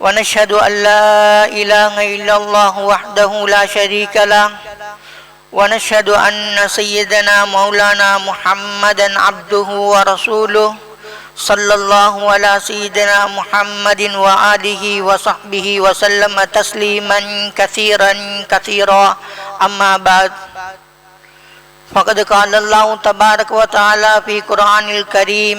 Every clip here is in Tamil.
ونشهد أن لا إله إلا الله وحده لا شريك له. ونشهد أن سيدنا مولانا محمدا عبده ورسوله صلى الله على سيدنا محمد وآله وصحبه وسلم تسليما كثيرا كثيرا. أما بعد فقد قال الله تبارك وتعالى في قرآن الكريم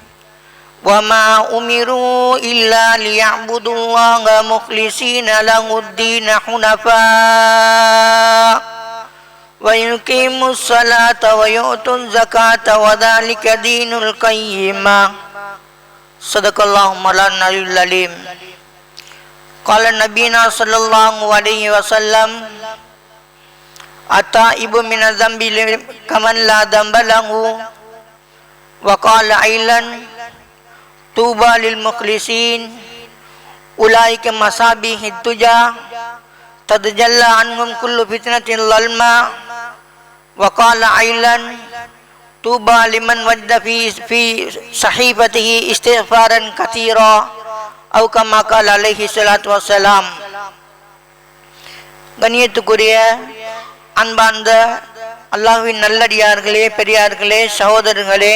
وما أمروا إلا ليعبدوا الله مخلصين له الدين حنفاء ويقيموا الصلاة ويؤتوا الزكاة وذلك دين القيمة. صدق الله مولانا العليم. قال نبينا صلى الله عليه وسلم التائب من الذنب كمن لا ذنب له؟ وقال أيضا طوبى للمخلصين أولئك مصابيح التجا تتجلى عنهم كل فتنة ظلمة وقال أيضا طوبى لمن وجد في في صحيفته استغفارا كثيرا أو كما قال عليه الصلاة والسلام கண்ணியத்துக்குரிய அன்பார்ந்த அல்லாஹ்வின் நல்லடியார்களே பெரியார்களே சகோதரர்களே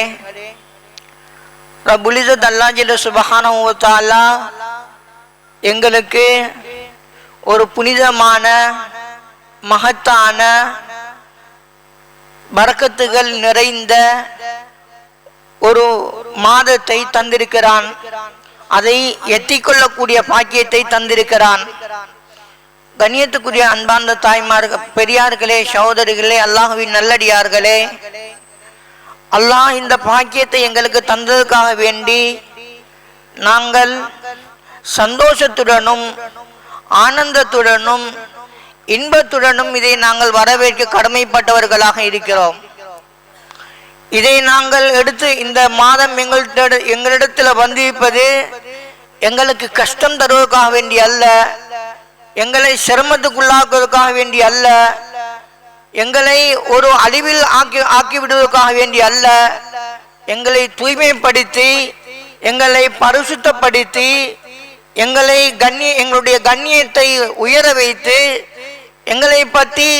ரபுலிசத் அல்லாஜில தாலா எங்களுக்கு ஒரு புனிதமான மகத்தான வரக்கத்துகள் நிறைந்த ஒரு மாதத்தை தந்திருக்கிறான். அதை எத்திக்கொள்ளக்கூடிய பாக்கியத்தை தந்திருக்கிறான். கண்ணியத்துக்குரிய அன்பார்ந்த தாய்மார்கள் பெரியார்களே சகோதரிகளே அல்லாஹுவின் நல்லடியார்களே அல்லாஹ் இந்த பாக்கியத்தை எங்களுக்கு தந்ததுக்காக வேண்டி நாங்கள் சந்தோஷத்துடனும் ஆனந்தத்துடனும் இன்பத்துடனும் இதை நாங்கள் வரவேற்க கடமைப்பட்டவர்களாக இருக்கிறோம். இதை நாங்கள் எடுத்து இந்த மாதம் எங்கள்கிட்ட எங்களிடத்தில் வந்திருப்பது எங்களுக்கு கஷ்டம் தருவதற்காக வேண்டி அல்ல எங்களை சிரமத்துக்குள்ளாக்குவதற்காக வேண்டி அல்ல எங்களை ஒரு அழிவில் ஆக்கி ஆக்கிவிடுவதற்காக வேண்டி அல்ல. எங்களை தூய்மைப்படுத்தி எங்களை பரிசுத்தப்படுத்தி எங்களை கண்ணிய எங்களுடைய கண்ணியத்தை உயர வைத்து எங்களை பற்றி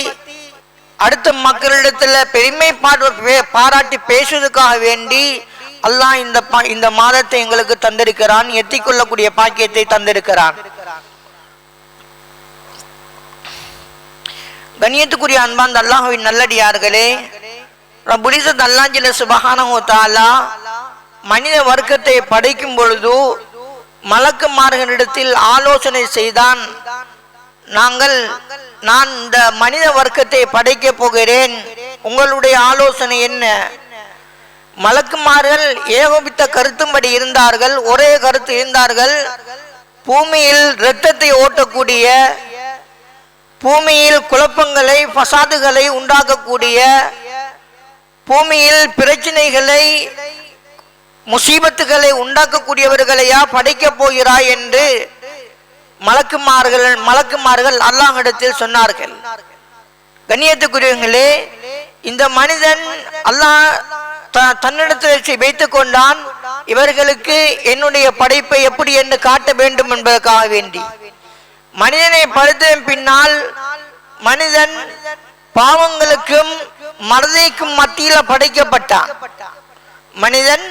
அடுத்த மக்களிடத்தில் பெருமை பாராட்டி பேசுவதற்காக வேண்டி அல்லாஹ் இந்த இந்த மாதத்தை எங்களுக்கு தந்திருக்கிறான் எத்திக்கொள்ளக்கூடிய பாக்கியத்தை தந்திருக்கிறான். கண்ணியத்துக்குரிய அன்பாந்த அல்லாஹுவின் நல்லடியார்களே புனிசத் அல்லாஜில சுபஹானஹு தாலா மனித வர்க்கத்தை படைக்கும் பொழுது மலக்குமார்களிடத்தில் ஆலோசனை செய்தான். நாங்கள் நான் இந்த மனித வர்க்கத்தை படைக்க போகிறேன். உங்களுடைய ஆலோசனை என்ன? மலக்குமார்கள் ஏகோபித்த கருத்தும்படி இருந்தார்கள் ஒரே கருத்து இருந்தார்கள். பூமியில் இரத்தத்தை ஓட்டக்கூடிய பூமியில் குழப்பங்களை பசாதுகளை உண்டாக்கக்கூடிய பூமியில் பிரச்சனைகளை முசீபத்துகளை உண்டாக்கக்கூடியவர்களையா படைக்கப் போகிறாய் என்று மலக்குமார்கள் மலக்குமார்கள் அல்லாஹிடத்தில் சொன்னார்கள். கண்ணியத்துக்குரியவங்களே இந்த மனிதன் அல்லாஹ் தன்னிடத்தில் வைத்துக் கொண்டான் இவர்களுக்கு என்னுடைய படைப்பை எப்படி என்று காட்ட வேண்டும் என்பதற்காக வேண்டி. மனிதனை படுத்த பின்னால் மனிதன் பாவங்களுக்கும் மறதிக்கும் மத்தியில் படைக்கப்பட்டான். மனிதன்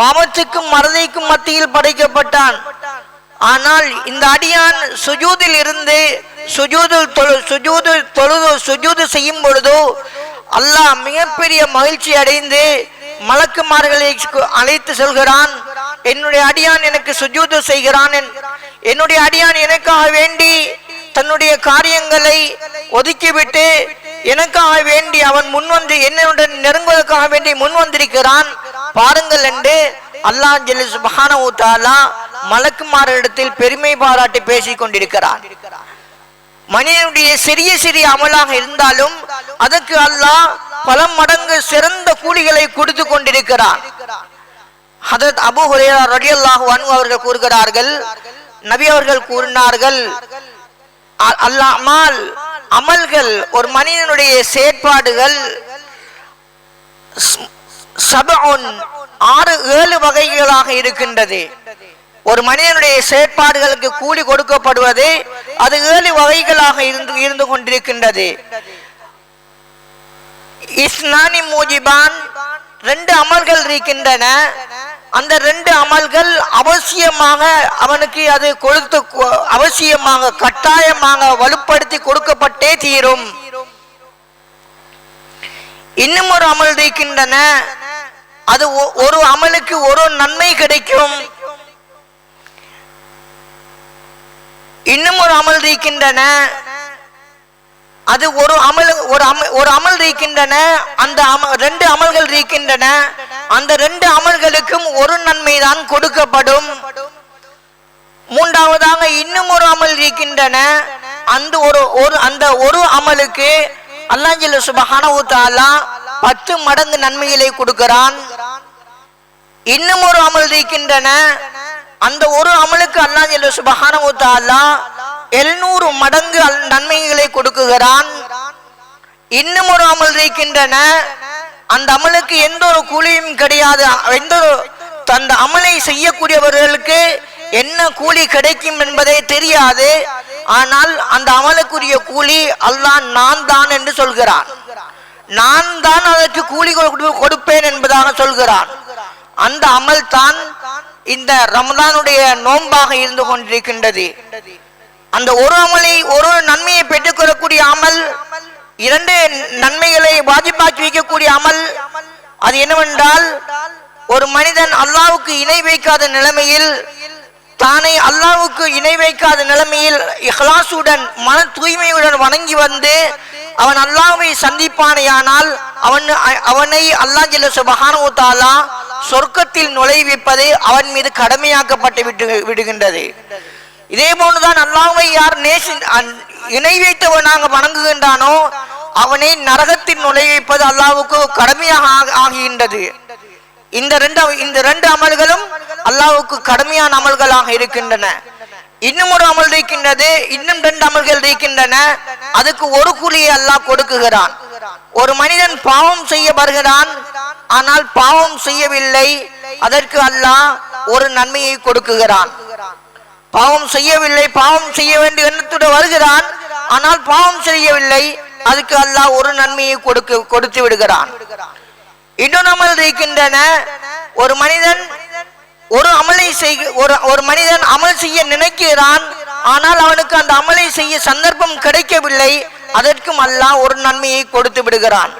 பாவத்துக்கும் மறதிக்கும் மத்தியில் படைக்கப்பட்டான். ஆனால் இந்த அடியான் சுஜூதில் இருந்து சுஜூதில் தொழு சுஜூது தொழுது சுஜூது செய்யும் பொழுதோ அல்லாஹ் மிகப்பெரிய மகிழ்ச்சி அடைந்து மலக்குமார்களை அழைத்து செல்கிறான் என்னுடைய அடியான் எனக்கு சுஜூது செய்கிறான் என்னுடைய அடியான் எனக்காக வேண்டி தன்னுடைய காரியங்களை ஒதுக்கிவிட்டு எனக்காக வேண்டி அவன் முன் வந்து என்னுடன் நெருங்குவதற்காக வேண்டி முன் வந்திருக்கிறான் பாருங்கள் என்று அல்லாஹ் ஜல்லி சுபஹானஹு தஆலா மலக்குமாரிடத்தில் பெருமை பாராட்டி பேசிக் கொண்டிருக்கிறான். மனிதனுடைய சிறிய சிறிய அமலாக இருந்தாலும் அதற்கு அல்லாஹ் பல மடங்கு சிறந்த கூலிகளை கொடுத்து கொண்டிருக்கிறான் ஹதரத் அபு ஹுரேரா ரலியல்லாஹு அவர்கள் கூறுகிறார்கள் நபி அவர்கள் கூறினார்கள் அல்லாமல் அமல்கள் ஒரு மனிதனுடைய செயற்பாடுகள் ஆறு ஏழு வகைகளாக இருக்கின்றது. ஒரு மனிதனுடைய செயற்பாடுகளுக்கு கூலி கொடுக்கப்படுவது அது ஏழு வகைகளாக இருந்து இருந்து கொண்டிருக்கின்றது. இஸ்னானி மூஜிபான் ரெண்டு அமல்கள் இருக்கின்றன. அந்த ரெண்டு அமல்கள் அவசியமாக அவனுக்கு அது கொடுத்து அவசியமாக கட்டாயமாக வலுப்படுத்தி கொடுக்கப்பட்டே தீரும். இன்னும் ஒரு அமல் இருக்கின்றன. அது ஒரு அமலுக்கு ஒரு நன்மை கிடைக்கும். இன்னும் ஒரு அமல் இருக்கின்றன. அது ஒரு அமல் ஒரு அமல் ஒரு அமல் இருக்கின்றன அந்த அம ரெண்டு அமல்கள் இருக்கின்றன. அந்த ரெண்டு அமல்களுக்கும் ஒரு நன்மை தான் கொடுக்கப்படும். மூன்றாவதாக இன்னும் ஒரு அமல் இருக்கின்றன. அந்த ஒரு ஒரு அந்த ஒரு அமலுக்கு அல்லாஹ் சுபஹானவு தாலா பத்து மடங்கு நன்மைகளை கொடுக்கிறான். இன்னும் ஒரு அமல் இருக்கின்றன. அந்த ஒரு அமலுக்கு அல்லா சுபஹானஹு தஆலா எழுநூறு மடங்கு நன்மைகளை கொடுக்குகிறான். இன்னும் ஒரு அமல் இருக்கின்றன. அந்த அமலுக்கு எந்த ஒரு கூலியும் கிடையாது. எந்த ஒரு அந்த அமலை செய்யக்கூடியவர்களுக்கு என்ன கூலி கிடைக்கும் என்பதே தெரியாது. ஆனால் அந்த அமலுக்குரிய கூலி அல்லாஹ் நான் தான் என்று சொல்கிறான். நான் தான் அதற்கு கூலி கொடுப்பேன் என்பதாக சொல்கிறான். அந்த அமல் தான் இந்த ரமதானுடைய நோன்பாக இருந்து கொண்டிருக்கின்றது. அந்த ஒரு அமலை ஒரு நன்மையை பெற்றுக்கொள்ளக்கூடிய அமல் இரண்டு நன்மைகளை பாதிப்பாக்கி வைக்கக்கூடிய அமல் அது என்னவென்றால் ஒரு மனிதன் அல்லாவுக்கு இணை வைக்காத நிலைமையில் தானே அல்லாவுக்கு இணை வைக்காத நிலைமையில் இஹ்லாசுடன் மன தூய்மையுடன் வணங்கி வந்து அவன் அல்லாவை சந்திப்பானையானால் அவன் அவனை அல்லாஹ் ஜல்ல தாலா சொர்க்கத்தில் நுழைவிப்பது அவன் மீது கடமையாக்கப்பட்டு விட்டு விடுகின்றது. இதே போன்றுதான் அல்லாஹ்வை யார் நேசி அன்- இணை வைத்தவனாக வணங்குகின்றானோ அவனை நரகத்தில் நுழைவிப்பது அல்லாவுக்கு கடமையாக ஆக- ஆகின்றது. இந்த ரெண்டு இந்த ரெண்டு அமல்களும் அல்லாவுக்கு கடுமையான அமல்களாக இருக்கின்றன. இன்னும் ஒரு அமல் இருக்கின்றது இன்னும் ரெண்டு அமல்கள் இருக்கின்றன. அதுக்கு ஒரு கூலியை அல்லாஹ் கொடுக்குகிறான். ஒரு மனிதன் பாவம் செய்ய வருகிறான் ஆனால் பாவம் செய்யவில்லை. அதற்கு அல்லாஹ் ஒரு நன்மையை கொடுக்குகிறான். பாவம் செய்யவில்லை பாவம் செய்ய வேண்டிய எண்ணத்துடன் வருகிறான் ஆனால் பாவம் செய்யவில்லை. அதுக்கு அல்லாஹ் ஒரு நன்மையை கொடுக்க கொடுத்து விடுகிறான். இன்னொரு அமல் இருக்கின்றன. ஒரு மனிதன் ஒரு அமலை செய் ஒரு ஒரு மனிதன் அமல் செய்ய நினைக்கிறான் ஆனால் அவனுக்கு அந்த அமலை செய்ய சந்தர்ப்பம் கிடைக்கவில்லை. அதற்கும் அல்லாஹ் ஒரு நன்மையை கொடுத்து விடுகிறான்.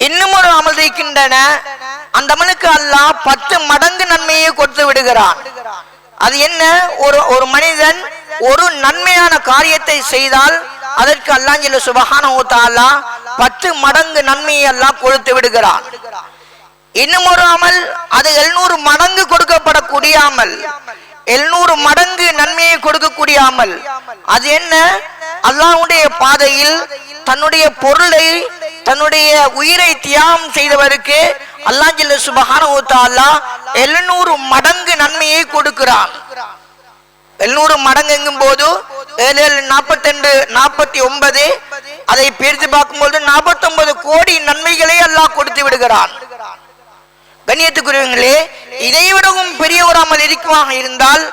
இன்னும் ஒரு அமல் இருக்கின்றன. அந்த அமலுக்கு அல்லாஹ் பத்து மடங்கு நன்மையை கொடுத்து விடுகிறான். அது என்ன? ஒரு ஒரு மனிதன் ஒரு நன்மையான காரியத்தை செய்தால் அதற்கு அல்லாஹ் சுபஹானஹு தஆலா பத்து மடங்கு நன்மையை அல்லாஹ் கொடுத்து விடுகிறான். இன்னும் ஒரு அமல் அது எழுநூறு மடங்கு கொடுக்கப்படக்கூடிய அமல். எழுநூறு மடங்கு நன்மையை கொடுக்கக்கூடிய அமல். அது என்ன? அல்லாவுடைய பாதையில் தன்னுடைய பொருளை தன்னுடைய உயிரை தியாகம் செய்தவருக்கு அல்லாஹ் ஜல்ல எழுநூறு மடங்கு நன்மையை கொடுக்கிறான். எழுநூறு மடங்குங்கும் போது ஏழு ஏழு நாற்பத்தி ரெண்டு நாற்பத்தி ஒன்பது அதை பிரித்து பார்க்கும்போது நாற்பத்தி ஒன்பது கோடி நன்மைகளை அல்லாஹ் கொடுத்து விடுகிறான். கண்ணியத்துக்குரியவங்களே இதை விடவும் பெரிய ஒரு அமல் இருக்குமாக இருந்தால்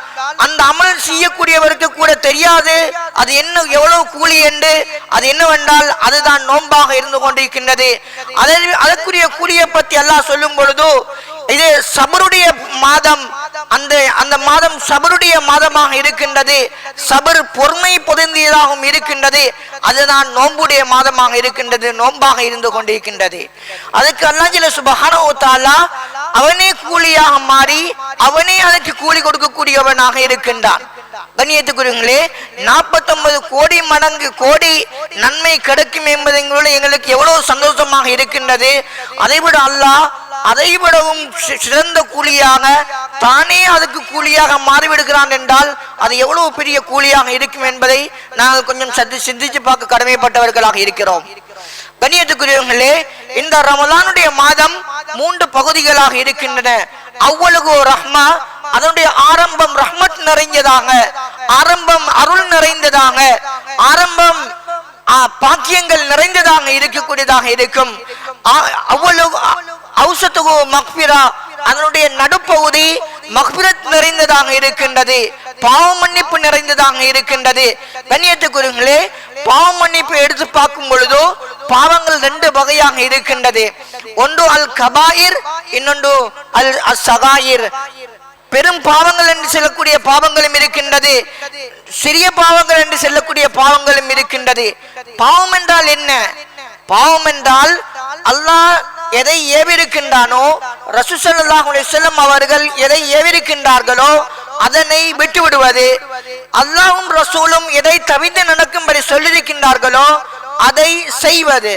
அந்த அமல் செய்யக்கூடியவருக்கு கூட தெரியாது. அது என்ன எவ்வளவு கூலி என்று அது என்னவென்றால் அதுதான் நோன்பாக இருந்து கொண்டிருக்கின்றது. அதை அதற்குரிய கூலியை பற்றி எல்லாம் சொல்லும் பொழுது இது சபருடைய மாதம் அந்த அந்த மாதம் சபருடைய மாதமாக இருக்கின்றது. சபர் பொறுமை பொருந்தியதாகவும் இருக்கின்றது. அதுதான் நோன்புடைய மாதமாக இருக்கின்றது நோன்பாக இருந்து கொண்டிருக்கின்றது. அதுக்கு அல்லாஞ்சில சுபஹானஹு தஆலா அவனே கூலியாக மாறி அவனே அதற்கு கூலி கொடுக்கக்கூடியவனாக இருக்கின்றான் கண்ணியத்துக்குரியவங்களே நாற்பத்தொன்பது கோடி மடங்கு கோடி நன்மை கிடைக்கும் என்பதை எங்களுக்கு எவ்வளவு சந்தோஷமாக இருக்கின்றது. அதைவிட அல்லாஹ் அதைவிடவும் சிறந்த கூலியாக தானே அதுக்கு கூலியாக மாறிவிடுகிறான் என்றால் அது எவ்வளவு பெரிய கூலியாக இருக்கும் என்பதை நாங்கள் கொஞ்சம் சத்து சிந்திச்சு பார்க்க கடமைப்பட்டவர்களாக இருக்கிறோம். கண்ணியத்துக்குரியவர்களே இந்த ரமலானுடைய மாதம் மூன்று பகுதிகளாக இருக்கின்றன. அவ்வளவு ரஹ்மா அதனுடைய ஆரம்பம் ரஹ்மத் நிறைந்ததாக ஆரம்பம் அருள் நிறைந்ததாக ஆரம்பம் பாக்கியங்கள் நிறைந்ததாக இருக்கக்கூடியதாக இருக்கும். அவ்வளவு ஔசத்துகு மக்பிரா அதனுடைய நடுப்பகுதி மக்பிரத் நிறைந்ததாக இருக்கின்றது. பாவ மன்னிப்பு நிறைந்ததாக இருக்கின்றது. கண்ணியத்துக்குரியவங்களே பாவ மன்னிப்பு எடுத்து பார்க்கும் பொழுதோ பாவங்கள் ரெண்டு வகையாக இருக்கின்றது. ஒன்று அல் கபாயிர் இன்னொன்று அல் சகாயிர் பெரும் பாவங்கள் என்று சொல்லக்கூடிய பாவங்களும் இருக்கின்றது. சிறிய பாவங்கள் என்று சொல்லக்கூடிய பாவங்களும் இருக்கின்றது. பாவம் என்றால் என்ன? பாவம் என்றால் அல்லாஹ் எதை ஏவிருக்கின்றானோ ரசு செல்லும் அவர்கள் எதை ஏவிருக்கின்றார்களோ அதனை விட்டு விடுவது ரசூலும் எதை தவிர்த்து நடக்கும்படி சொல்லியிருக்கின்றார்களோ அதை செய்வது.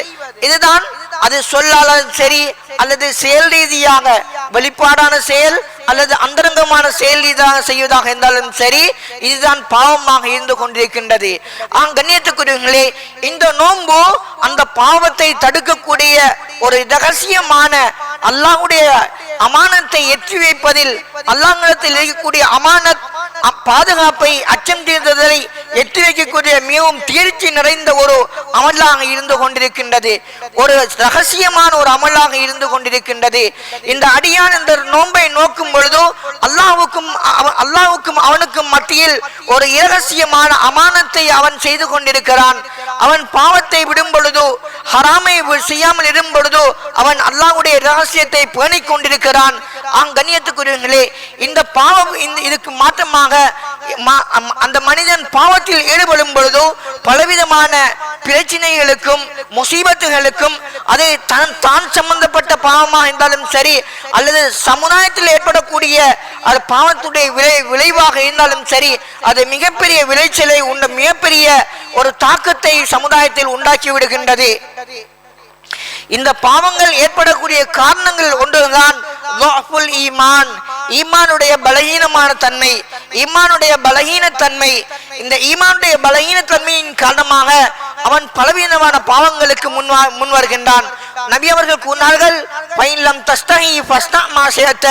இதுதான் அது சொல்லாலும் சரி அல்லது செயல் ரீதியாக வெளிப்பாடான செயல் அல்லது அந்தரங்கமான செயல் ரீதியாக செய்வதாக இருந்தாலும் சரி இதுதான் பாவமாக இருந்து கொண்டிருக்கின்றது. ஆம் கண்ணியத்துக்குரியவர்களே இந்த நோன்பு அந்த பாவத்தை தடுக்கக்கூடிய ஒரு ரகசியமான அல்லாஹுடைய அமானத்தை எற்றி வைப்பதில் அல்லாங்கலத்தில் இருக்கக்கூடிய அமானத் அப்பாதுகாப்பை அச்சம் தீர்ந்ததை எட்டி வைக்கக்கூடிய மிகவும் தீர்ச்சி நிறைந்த ஒரு அமலாக இருந்து கொண்டிருக்கின்றது. ஒரு ரகசியமான ஒரு அமலாக இருந்து கொண்டிருக்கின்றது. இந்த அடியான் இந்த நோன்பை நோக்கும் பொழுது அல்லாவுக்கும் அல்லாவுக்கும் அவனுக்கும் மத்தியில் ஒரு இரகசியமான அமானத்தை அவன் செய்து கொண்டிருக்கிறான். அவன் பாவத்தை விடும் பொழுது ஹராமை செய்யாமல் இடும் பொழுது அவன் அல்லாஹ்வுடைய ரகசியத்தை பேணிக் கொண்டிருக்கிறான். ஆங் இந்த பாவம் இந்த இதுக்கு மாற்றமாக மூலமாக அந்த மனிதன் பாவத்தில் ஈடுபடும் பொழுதோ பலவிதமான பிரச்சனைகளுக்கும் முசீபத்துகளுக்கும் அது தன் தான் சம்பந்தப்பட்ட பாவமாக இருந்தாலும் சரி அல்லது சமுதாயத்தில் ஏற்படக்கூடிய அது பாவத்துடைய விளை விளைவாக இருந்தாலும் சரி அது மிகப்பெரிய விளைச்சலை உண்ட மிகப்பெரிய ஒரு தாக்கத்தை சமுதாயத்தில் உண்டாக்கி விடுகின்றது. இந்த பாவங்கள் ஏற்படக்கூடிய காரணங்கள் ஒன்றுதான் ஈமான். ஈமானுடைய பலகீனமான தன்மை ஈமானுடைய பலகீன தன்மை இந்த ஈமானுடைய பலகீன தன்மையின் காரணமாக அவன் பலவீனமான பாவங்களுக்கு முன் முன் வருகின்றான் நபி அவர்கள் கூறினார்கள் பயிலம் தஸ்தகி ஃபஸ்னா மாசேத்த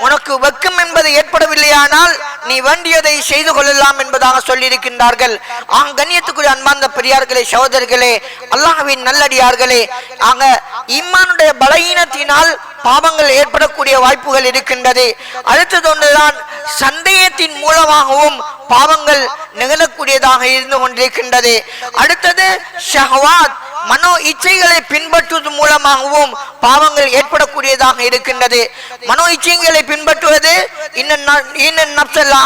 உனக்கு வெக்கம் என்பது ஏற்படவில்லையானால் நீ வேண்டியதை செய்து கொள்ளலாம் என்பதாக சொல்லியிருக்கின்றார்கள். ஆங் கண்ணியத்துக்குரிய அன்பார்ந்த பெரியார்களே சகோதரர்களே அல்லாஹ்வின் நல்லடியார்களே ஆக இம்மானுடைய பலகீனத்தினால் பாவங்கள் ஏற்படக்கூடிய வாய்ப்புகள் இருக்கின்றது. அடுத்தது ஒன்றுதான் சந்தேகத்தின் மூலமாகவும் பாவங்கள் நிகழக்கூடியதாக இருந்து கொண்டிருக்கின்றது. அடுத்தது ஷஹவாத் மனோ இச்சைகளை பின்பற்றுவது மூலமாகவும் பாவங்கள் ஏற்படக்கூடியதாக இருக்கின்றது. மனோ இச்சைகளை பின்பற்றுவது இன்னும்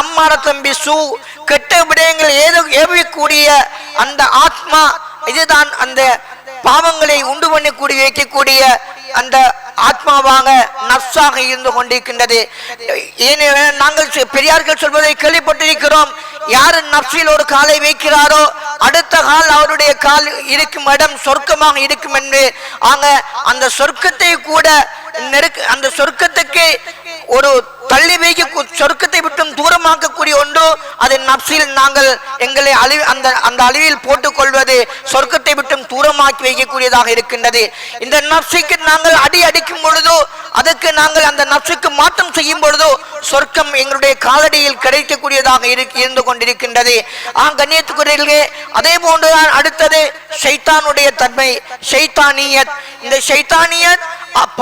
அம்மார தம்பி சூ கெட்ட விடயங்கள் ஏதோ ஏவக்கூடிய அந்த ஆத்மா இதுதான் அந்த பாவங்களை உண்டு பண்ணக்கூடிய வைக்கக்கூடிய அந்த ஆத்மாவாக நப்சாக இருந்து கொண்டிருக்கின்றது. ஏனெனில் நாங்கள் பெரியார்கள் சொல்வதை கேள்விப்பட்டிருக்கிறோம். யார் நப்சில் ஒரு காலை வைக்கிறாரோ அடுத்த கால் அவருடைய கால் இருக்கும் இடம் சொர்க்கமாக இருக்கும் என்று. ஆக அந்த சொர்க்கத்தை கூட நெருக்க அந்த சொர்க்கத்துக்கு ஒரு தள்ளி வைக்க சொர்க்கத்தை விட்டும் தூரமாக்கக்கூடிய ஒன்று அது நப்சில் நாங்கள் எங்களை அழிவு அந்த அந்த அழிவில் போட்டுக் கொள்வது சொர்க்கத்தை விட்டும் தூரமாக்கி வைக்கக்கூடியதாக இருக்கின்றது. இந்த நப்சிக்கு நாங்கள் அடி அடிக்கும் பொழுதோ அதற்கு நாங்கள் அந்த நப்சுக்கு மாற்றம் செய்யும் பொழுதோ சொர்க்கம் எங்களுடைய காலடியில் கிடைக்கக்கூடியதாக இருந்து கொண்டிருக்கின்றது. ஆ கண்ணியத்துக்குரியர்களே அதே போன்றுதான் அடுத்தது ஷைத்தானுடைய தன்மை. ஷைத்தானியத் இந்த ஷைத்தானியத்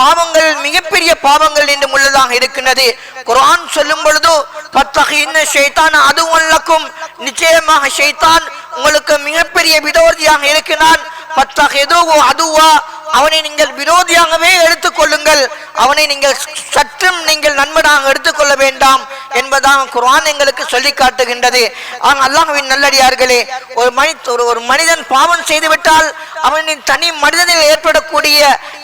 பாவங்கள் மிகப்பெரிய பாவங்கள் என்று உள்ளதாக இருக்கின்றது. குரான் சொல்லும் பொழுது அதுவும் ஷைத்தான் நிச்சயமாக ஷைத்தான் உங்களுக்கு மிகப்பெரிய விரோதியாக இருக்கிறான் பத்தகிதோ அதுவா அவனை நீங்கள் விரோதியாகவே எடுத்துக் கொள்ளுங்கள் அவனை நீங்கள் சற்றும் நீங்கள் நண்பனாக எடுத்துக்கொள்ள வேண்டாம் என்பதான் குர்ஆன் எங்களுக்கு சொல்லி காட்டுகின்றது. ஆனால் அல்லாஹுவின் நல்லடியார்களே ஒரு மனி ஒரு ஒரு மனிதன் பாவம் செய்துவிட்டால் அவனின் தனி மனிதனில் ஏற்படக்கூடிய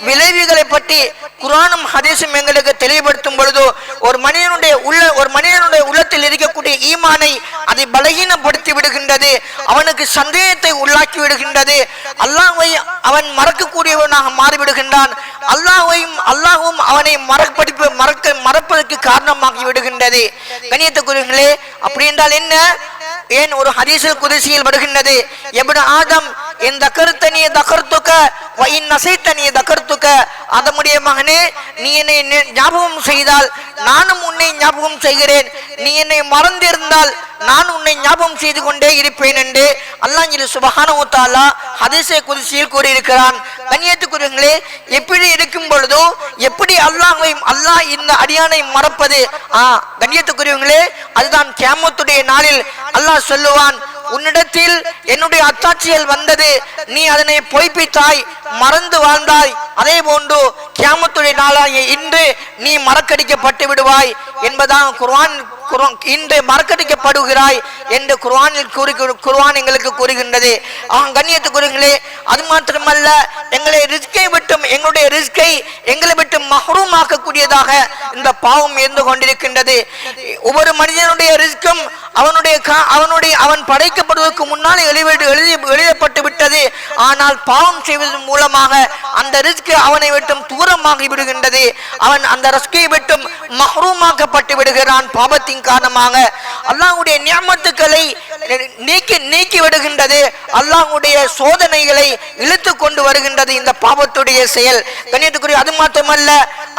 விளைவுகளை பற்றி குரானும் ஹதீஸும் எங்களுக்கு தெளிவுபடுத்தும் பொழுது ஒரு மனிதனுடைய உள்ள ஒரு மனிதனுடைய உள்ளத்தில் இருக்கக்கூடிய ஈமானை அதை பலகீனப்படுத்தி விடுகின்றது அவனுக்கு சந்தேகத்தை உள்ளாக்கி விடுகின்றது. அல்லாஹை அவன் மறக்கக்கூடியவனாக மாறிவிடுகின்றான். அல்லாஹ்வையும் அல்லாஹும் அவனை மறப்படிப்பு மறக்க மறப்பதற்கு காரணமாகி விடுகின்றது. கணியத்துக்குரியவர்களே அப்படி என்றால் என்ன? ஏன் ஒரு ஹதீஸில் குதிசியில் வருகின்றது? எப்படி ஆதம் என் தகர்த்தனி தகர்த்துக்க வயின் நசைத்தனி தகர்த்துக்க. அதமுடைய மகனே நீ என்னை ஞாபகம் செய்தால் நானும் உன்னை ஞாபகம் செய்கிறேன். நீ என்னை மறந்திருந்தால் நான் உன்னை ஞாபகம் செய்து கொண்டே இருப்பேன் என்று அல்லாஹ் சுபஹானஹு தஆலா குதிசியில் கூறியிருக்கிறான். கண்ணியத்துக்குரியவர்களே எப்படி இருக்கும் பொழுதோ எப்படி அல்லாஹையும் அல்லாஹ் இந்த அடியானை மறப்பது? ஆ கண்ணியத்துக்குரியவங்களே அதுதான் கேமத்துடைய நாளில் அல்லாஹ் சொல்லுவான் உன்னிடத்தில் என்னுடைய அத்தாட்சியல் வந்தது. நீ அதனை பொய்ப்பித்தாய் மறந்து வாழ்ந்தாய். அதே போன்று கியாமத்துடைய நாளாகிய இன்று நீ மறக்கடிக்கப்பட்டு விடுவாய் என்பதான் குர்வான் இன்று மறக்கடிக்கப்படுகிறாய் என்று குர்வானில் கூறி குர்வான் எங்களுக்கு கூறுகின்றது. அவன் கண்ணியத்துக்குரியங்களே அது மாத்திரமல்ல எங்களை ரிஸ்கை விட்டும் எங்களுடைய ரிஸ்கை எங்களை விட்டு கூடியதாக இந்த பாவம் இருந்து கொண்டிருக்கின்றது. ஒவ்வொரு மனிதனுடைய ரிஸ்கும் அவனுடைய அவனுடைய அவன் படைக்கப்படுவதற்கு முன்னால் எழுதி எழுதி எழுதப்பட்டு விட்டது. ஆனால் பாவம் செய்வதன் மூலமாக அந்த ரிஸ்க் அவனை விட்டும் தூரமாகி விடுகின்றது. அவன் அந்த ரஸ்கை விட்டும் மஹ்ரூமாக்கப்பட்டு விடுகிறான் பாவத்தின் காரணமாக. அல்லாஹுடைய நியமத்துக்களை நீக்கி நீக்கி விடுகின்றது. அல்லாஹுடைய சோதனைகளை இழுத்து கொண்டு வருகின்றது இந்த பாவத்துடைய செயல். கண்ணியத்துக்குரிய அது மாத்திரமல்ல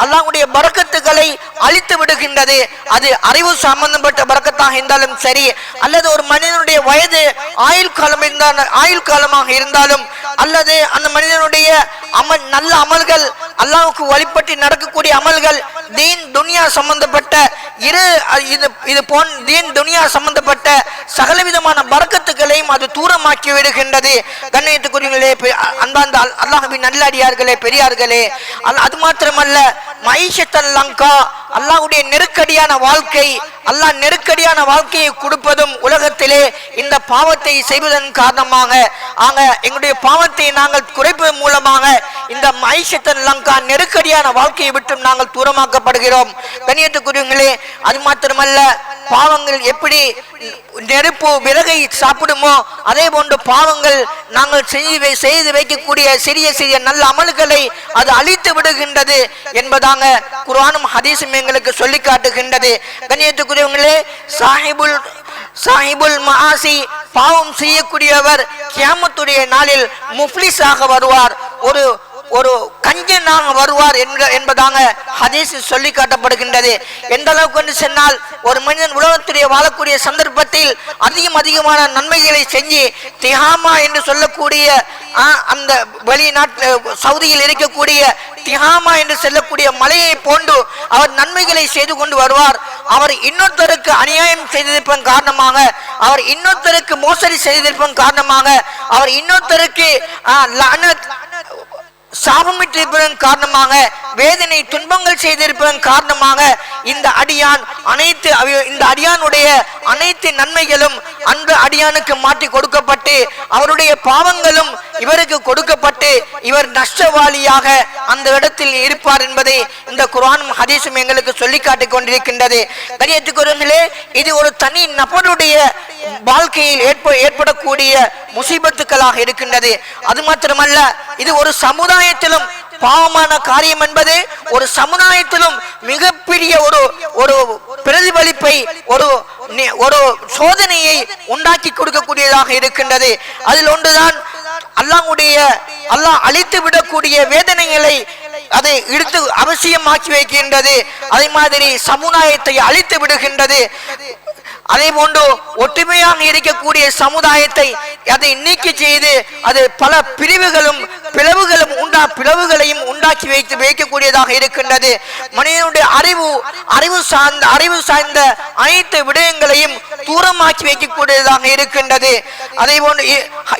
அல்லாஹுடைய பறக்கத்துகளை அழித்து விடுகின்றது. அது அறிவு சம்பந்தப்பட்ட பறக்கத்தாக இருந்தாலும் சரி அல்லது ஒரு மனிதனுடைய வயது ஆயுள் காலம் இருந்தால் ஆயுள் காலமாக இருந்தாலும் அல்லது அந்த மனிதனுடைய அமல் நல்ல அமல்கள் அல்லாவுக்கு வழிபட்டு நடக்கக்கூடிய அமல்கள் தீன் துனியா சம்பந்தப்பட்ட இரு இது இது போன் தீன் துனியா சம்பந்தப்பட்ட சகலவிதமான பரக்கத்துகளையும் அது தூரமாக்கி விடுகின்றது. கண்ணியத்துக்குரியங்களே பெ- அ- அன்பார்ந்த அல்- நல்லடியார்களே பெரியார்களே அது மாத்திரமல்ல மகிஷ லங்கா அல்லாவுடைய நெருக்கடியான வாழ்க்கை அல்லாஹ் நெருக்கடியான வாழ்க்கையை கொடுப்பதும் உலகத்திலே இந்த பாவத்தை செய்வதன் காரணமாக. ஆக எங்களுடைய பாவத்தை நாங்கள் குறைப்பதன் மூலமாக இந்த மைஷத்தன் லங்கா நெருக்கடியான வாழ்க்கையை விட்டும் நாங்கள் தூரமாக்கப்படுகிறோம். கண்ணியத்துக்குரியவங்களே அது மாத்திரமல்ல பாவங்கள் எப்படி நெருப்பு விறகை சாப்பிடுமோ அதே போன்று பாவங்கள் நாங்கள் செய்து வை- செய்து வைக்கக்கூடிய சிறிய சிறிய நல்ல அமல்களை அது அழித்து விடுகின்றது என்பதாங்க குரானும் ஹதீஸும் எங்களுக்கு சொல்லி காட்டுகின்றது. கண்ணியத்துக்குரியவங்களே சாஹிபுல் சாஹிபுல் மஹாசி பாவம் செய்யக்கூடியவர் கியாமத்துடைய நாளில் முஃப்லிஸாக வருவார். ஒரு ஒரு கஞ்சனாக வருவார் என்பதாக ஹதீஸ் சொல்லி காட்டப்படுகின்றது எந்த அளவுக்கு என்று சொன்னால் ஒரு மனிதன் உலகத்துடைய வாழக்கூடிய சந்தர்ப்பத்தில் அதிகம் அதிகமான நன்மைகளை செஞ்சு திஹாமா என்று சொல்லக்கூடிய ஆ, அந்த வெளிநாட்டு சவுதியில் இருக்கக்கூடிய திஹாமா என்று சொல்லக்கூடிய மலையை போன்று அவர் நன்மைகளை செய்து கொண்டு வருவார். அவர் இன்னொருத்தருக்கு அநியாயம் செய்திருப்பதன் காரணமாக அவர் இன்னொருத்தருக்கு மோசடி செய்திருப்பதன் காரணமாக அவர் இன்னொருத்தருக்கு சாபமிட்டிருப்பதன் காரணமாக வேதனை துன்பங்கள் செய்திருப்பதன் காரணமாக இந்த அடியான் அனைத்து இந்த அடியானுடைய அனைத்து நன்மைகளும் அன்பு அடியானுக்கு மாற்றி கொடுக்கப்பட்டு அவருடைய பாவங்களும் இவருக்கு கொடுக்கப்பட்டு இவர் நஷ்டவாளியாக அந்த இடத்தில் இருப்பார் என்பதை இந்த குரானும் ஹதீஸும் எங்களுக்கு சொல்லி காட்டிக் கொண்டிருக்கின்றது கணியத்துக்குரியவர்களே இது ஒரு தனி நபருடைய வாழ்க்கையில் ஏற்ப ஏற்படக்கூடிய முசீபத்துக்களாக இருக்கின்றது. அது மாத்திரமல்ல இது ஒரு சமுதாயத்திலும் பாவமான காரியம் என்பது ஒரு சமுதாயத்திலும் மிகப்பெரிய ஒரு ஒரு பிரதிபலிப்பை ஒரு ஒரு சோதனையை உண்டாக்கி கொடுக்கக்கூடியதாக இருக்கின்றது. அதில் ஒன்றுதான் அல்லாஹுடைய அல்லாஹ் அழித்து விடக்கூடிய வேதனைகளை அதை இழுத்து அவசியமாக்கி வைக்கின்றது. அதே மாதிரி சமுதாயத்தை அழித்து விடுகின்றது. அதே போன்று ஒற்றுமையாக இருக்கக்கூடிய சமுதாயத்தை அதை நீக்கி செய்து அது பல பிரிவுகளும் பிளவுகளும் உண்டா பிளவுகளையும் உண்டாக்கி வைத்து வைக்கக்கூடியதாக இருக்கின்றது. மனிதனுடைய அறிவு அறிவு சார்ந்த அறிவு சார்ந்த அனைத்து விடயங்களையும் தூரமாக்கி வைக்கக்கூடியதாக இருக்கின்றது. அதே போன்று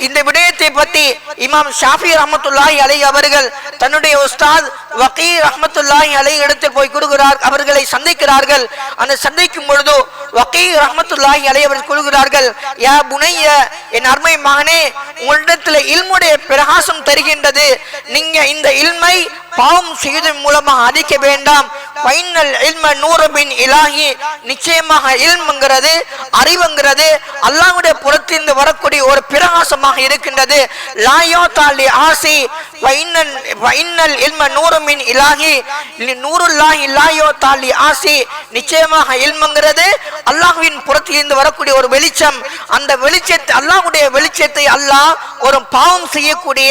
இந்த விடயத்தை பற்றி இமாம் ஷாஃபி ரஹமத்துல்லாஹி அலை அவர்கள் தன்னுடைய உஸ்தாத் வகீ ரஹமத்துல்லாஹி அலை இடத்தில் போய் கொடுக்கிறார் அவர்களை சந்திக்கிறார்கள். அந்த சந்திக்கும் பொழுது வகீ ரஹமத்துல்லாஹி அலை கொள்கிறார்கள் யா புனைய என் அருமை மகனே உங்களிடத்தில் இல்முடைய பிரகாசம் தருகின்றது. நீங்க இந்த இல்மை பாவம் செய்வதன் மூலமாக அழிக்க வேண்டாம். பைனல் இல்ம நூறபின் இலாகி. நிச்சயமாக இல்முங்கிறது அறிவுங்கிறது அல்லாஹ்வுடைய புறத்திலிருந்து வரக்கூடிய ஒரு பிரகாசமாக இருக்கின்றது. லாயோ தாலி ஆசி. பைனல் வைனல் இல்ம நூறமின் இலாகி. நூறுல்லாஹி லாயோ தாலி ஆசி. நிச்சயமாக இல்முங்கிறது அல்லாஹ்வின் புறத்திலிருந்து வரக்கூடிய ஒரு வெளிச்சம். அந்த வெளிச்சத்தை அல்லாஹ்வுடைய வெளிச்சத்தை அல்லாஹ் ஒரு பாவம் செய்யக்கூடிய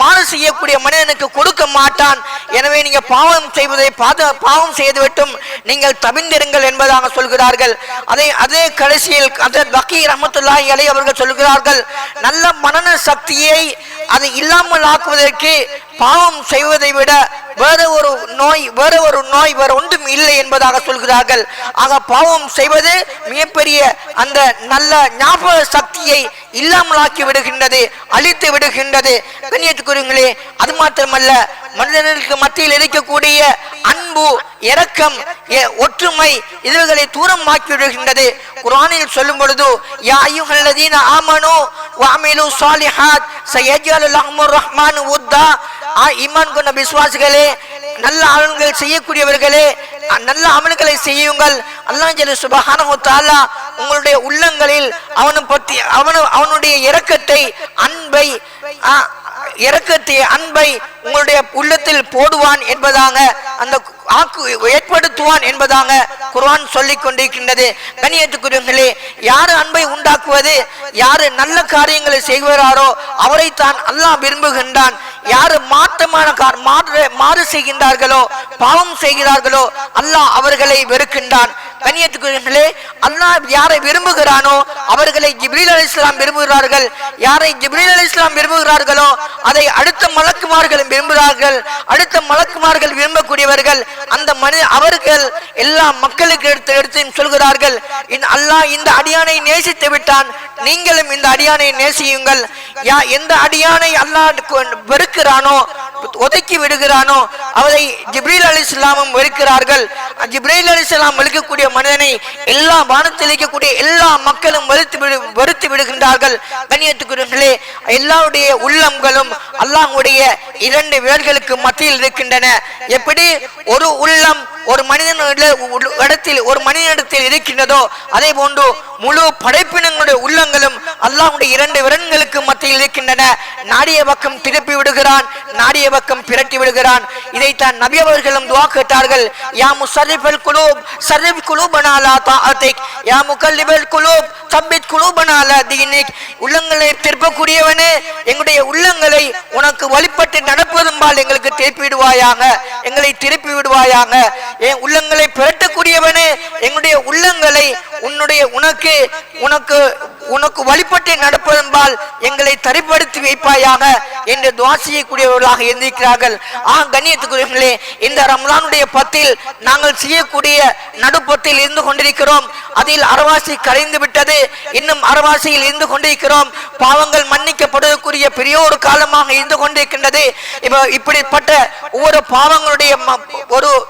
மாறு செய்யக்கூடிய மனிதனுக்கு கொடுக்க மாட்டான். எனவே நீங்க பாவம் செய்வதை பாத பாவம் செய்துவிட்டும் நீங்கள் தவிந்திருங்கள் என்பதாக சொல்கிறார்கள். அதே அதே கடைசியில் அதே பக்கி ரஹமத்துல்லாஹி அலை அவர்கள் சொல்கிறார்கள் நல்ல மனன சக்தியை அது இல்லாமல் ஆக்குவதற்கு பாவம் செய்வதை விட வேற ஒரு நோய் வேற ஒரு நோய் வேற ஒன்றும் இல்லை என்பதாக சொல்கிறார்கள். ஆக பாவம் செய்வது மிகப்பெரிய அந்த நல்ல ஞாபக சக்தியை இல்லாமலாக்கி விடுகின்றது அழித்து விடுகின்றது. கண்ணியத்துக்குரியங்களே அது மாத்திரமல்ல மனிதனுக்கு மத்தியில் இருக்கக்கூடிய அன்பு இரக்கம் ஒற்றுமை இதுகளை தூரமாக்கி விடுகின்றது. குரானில் சொல்லும் பொழுது யா அய்யுஹல்லதீன ஆமனு வாமிலு சாலிஹாத் சயஜ்அலு லஹ்முர் ரஹ்மான் உத்தா. ஆ, ஈமான் கொண்ட விசுவாசிகளே நல்ல அமல்கள் செய்யக்கூடியவர்களே நல்ல அமல்களை செய்யுங்கள். அல்லாஹ் ஜல்ல சுப்ஹானஹு தஆலா உங்களுடைய உள்ளங்களில் அவனை பற்றி அவனு அவனுடைய இரக்கத்தை அன்பை இறக்கத்தை அன்பை உங்களுடைய உள்ளத்தில் போடுவான் என்பதாக அந்த ஆக்கு ஏற்படுத்துவான் என்பதாக குர்வான் சொல்லிக் கொண்டிருக்கின்றது. கண்ணியத்துக்குரியவர்களே யாரு அன்பை உண்டாக்குவது யாரு நல்ல காரியங்களை செய்கிறாரோ அவரைத்தான் அல்லாஹ் விரும்புகின்றான். யாரு மாற்றமான கார் மாறு மாறு செய்கின்றார்களோ பாவம் செய்கிறார்களோ அல்லாஹ் அவர்களை வெறுக்கின்றான். கண்ணியத்துக்குரியவர்களே அல்லாஹ் யாரை விரும்புகிறானோ அவர்களை ஜிப்ரீல் அலி இஸ்லாம் விரும்புகிறார்கள். யாரை ஜிப்ரீல் அலி இஸ்லாம் விரும்புகிறார்களோ அதை அடுத்த மலக்குமார்களும் விரும்புகிறார்கள். அடுத்த மலக்குமார்கள் விரும்பக்கூடியவர்கள் அந்த மனித அவர்கள் எல்லா மக்களுக்கு எடுத்து எடுத்து சொல்கிறார்கள் இந்த அல்லாஹ் இந்த அடியானை நேசித்து விட்டான். நீங்களும் இந்த அடியானை நேசியுங்கள். யா எந்த அடியானை அல்லாஹ் வெறுக்கிறானோ ஒதுக்கி விடுகிறானோ அவரை ஜிப்ரீல் அலி இஸ்லாமும் வெறுக்கிறார்கள். ஜிப்ரீல் அலி இஸ்லாம் வெளுக்கக்கூடிய மனிதனை எல்லா வானத்தில் இருக்கக்கூடிய எல்லா மக்களும் வெறுத்து விடு வெறுத்து விடுகின்றார்கள். கண்ணியத்துக்குரியவர்களே எல்லாருடைய உள்ளங்களும் அல்லாஹுடைய இரண்டு வேர்களுக்கு மத்தியில் இருக்கின்றன. எப்படி? ஒரு உள்ளம் ஒரு மனிதனுடைய இடத்தில் ஒரு மனிதனிடத்தில் இருக்கின்றதோ அதே போன்று முழு படைப்பினங்களுடைய உள்ளங்களும் அல்லாவுடைய இரண்டு விரன்களுக்கு மத்தியில் இருக்கின்றன. நாடிய பக்கம் திருப்பி விடுகிறான் நாடிய பக்கம் பிரட்டி விடுகிறான். இதைத்தான் நபி அவர்களும் துவா கேட்டார்கள். யா முசர்ரிஃபல் குலூப் சர்ரிஃப் குலூபனாலா லா யா முகல்லிபல் குலூப் சப்பித் குலூபனா தீனிக். உள்ளங்களை திருப்பக்கூடியவனே எங்களுடைய உள்ளங்களை உனக்கு வழிபட்டு நடப்பதும்பால் எங்களுக்கு திருப்பி விடுவாயாக எங்களை திருப்பி விடுவாயாக என் உள்ளங்களை புரட்டக்கூடியவனே எங்களுடைய உள்ளங்களை உன்னுடைய உனக்கு உனக்கு உனக்கு வழிபட்டு நடப்பதென்பால் எங்களை தரிப்படுத்தி வைப்பாயாக என்று துவா செய்யக்கூடியவர்களாக இருந்திருக்கிறார்கள். ஆ கண்ணியத்துக்குரியவர்களே இந்த ரம்லானுடைய பத்தில் நாங்கள் செய்யக்கூடிய நடுப்பத்தில் இருந்து கொண்டிருக்கிறோம். அதில் அரவாசி கரைந்து விட்டது. இன்னும் அரவாசியில் இருந்து கொண்டிருக்கிறோம். பாவங்கள் மன்னிக்கப்படுவதற்குரிய பெரிய ஒரு காலமாக இருந்து கொண்டிருக்கின்றது. இப்போ இப்படிப்பட்ட ஒவ்வொரு பாவங்களுடைய ம- ஒரு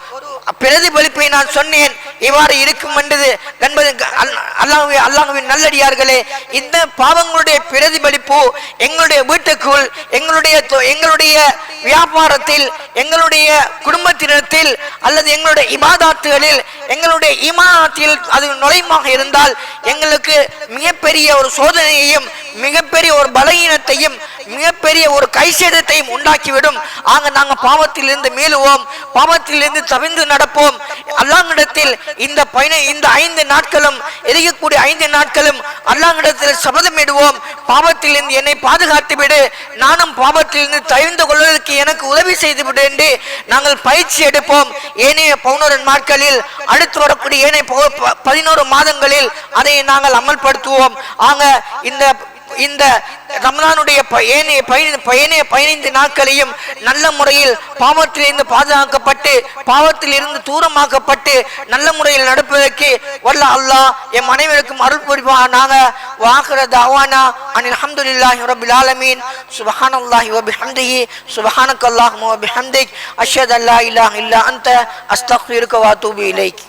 பிரதிபலிப்பை நான் சொன்னேன். இவ்வாறு இருக்கும் என்றது என்பது அல்லாஹ் அல்லாஹுவின் நல்லடியார்களே இந்த பாவங்களுடைய பிரதிபலிப்பு எங்களுடைய வீட்டுக்குள் எங்களுடைய தொ- எங்களுடைய வியாபாரத்தில் எங்களுடைய குடும்பத்தினத்தில் அல்லது எங்களுடைய இபாதாத்துகளில் எங்களுடைய இமானத்தில் அது நுழைமாக இருந்தால் எங்களுக்கு மிகப்பெரிய ஒரு சோதனையையும் மிகப்பெரிய ஒரு பலகீனத்தையும் மிகப்பெரிய ஒரு கைசேதத்தையும் உண்டாக்கிவிடும். ஆக நாங்கள் பாவத்திலிருந்து மீளுவோம் பாவத்திலிருந்து தவிந்து தவிர்ந்து நடப்போம். அல்லாங்கிடத்தில் இந்த பயண இந்த ஐந்து நாட்களும் எரியக்கூடிய ஐந்து நாட்களும் அல்லாங்கிடத்தில் சபதமிடுவோம். பாவத்தில் இருந்து என்னை பாதுகாத்து விடு. நானும் பாவத்தில் இருந்து தவிர்ந்து கொள்வதற்கு எனக்கு உதவி செய்து விடு என்று நாங்கள் பயிற்சி எடுப்போம். ஏனைய பதினோரு நாட்களில் அடுத்து வரக்கூடிய ஏனைய பதினோரு மாதங்களில் அதை நாங்கள் அமல்படுத்துவோம். ஆக இந்த இந்த ரம்லானுடைய பயனே பயனே பதினைந்து நாட்களையும் நல்ல முறையில் பாவத்திலிருந்து பாதுகாக்கப்பட்டு பாவத்தில் இருந்து தூரமாக்கப்பட்டு நல்ல முறையில் நடப்பதற்கு வல்ல அல்லாஹ் என் மனைவிக்கும் அருள் புரிவானாக. வாக்குற தாவானா அனில் அல்ஹம்துலில்லாஹி ரபில் ஆலமீன். சுபஹானல்லாஹி வ பிஹம்திஹி சுபஹானக்கல்லாஹும்ம வ பிஹம்திக் அஷத் அல்லா இல்லாஹ் இல்லா அந்த அஸ்தக்ஃபிருக வ இலைக்.